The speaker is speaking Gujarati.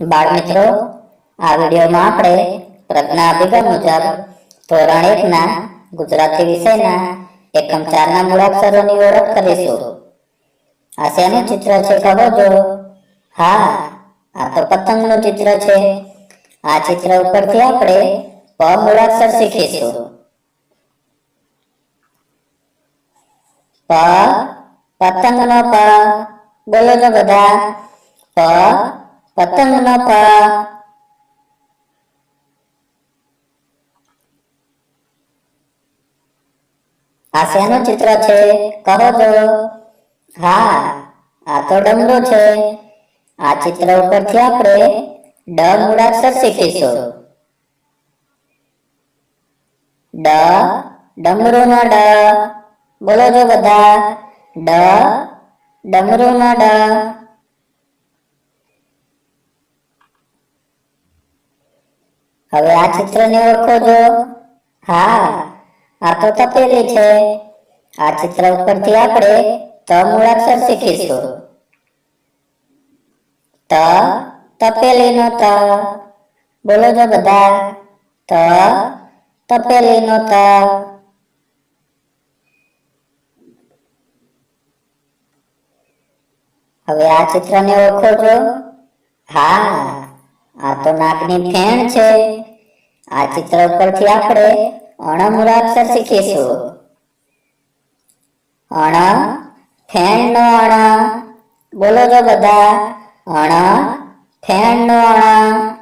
બાળ મિત્રો આ વિડીયોમાં આપણે પ્રજ્ઞા અભિગમ મુજબ ધોરણ એકના ગુજરાતી વિષયના એકમ ચારના મૂળાક્ષરોની ઓળખ કરીશું. આ શેનું ચિત્ર છે કહો જો? હા, આ તો પતંગનું ચિત્ર છે. આ ચિત્ર ઉપરથી આપણે પ મૂળાક્ષર શીખીશું. પ, પતંગનો પ. બોલો જો બધા. પ પતંગનો આ શેનું ચિત્ર છે કહો તો હા આ તો ડમરો છે આ ચિત્ર ઉપરથી આપણે ડ મૂળાક્ષર શીખીશું ડ ડમરુનો ડ બોલો જો બધા ડ ડમરુનો ડ હવે આ ચિત્રને ઓળખો છો હા, આ તો તપેલી છે. આ ચિત્ર ઉપરથી આપણે ત મૂળાક્ષર શીખીશું. ત, તપેલીનો ત. બોલો જો બધા. ત, તપેલીનો ત. હવે આ ચિત્રને ઓળખો છો હા. આ તો નાકની ફેણ છે. આ ચિત્ર ઉપરથી આપણે અણ મૂળાક્ષર શીખીશું. અણ ફેણ નો અણ. બોલો જો બધા. અણ ફેણ નો અણ.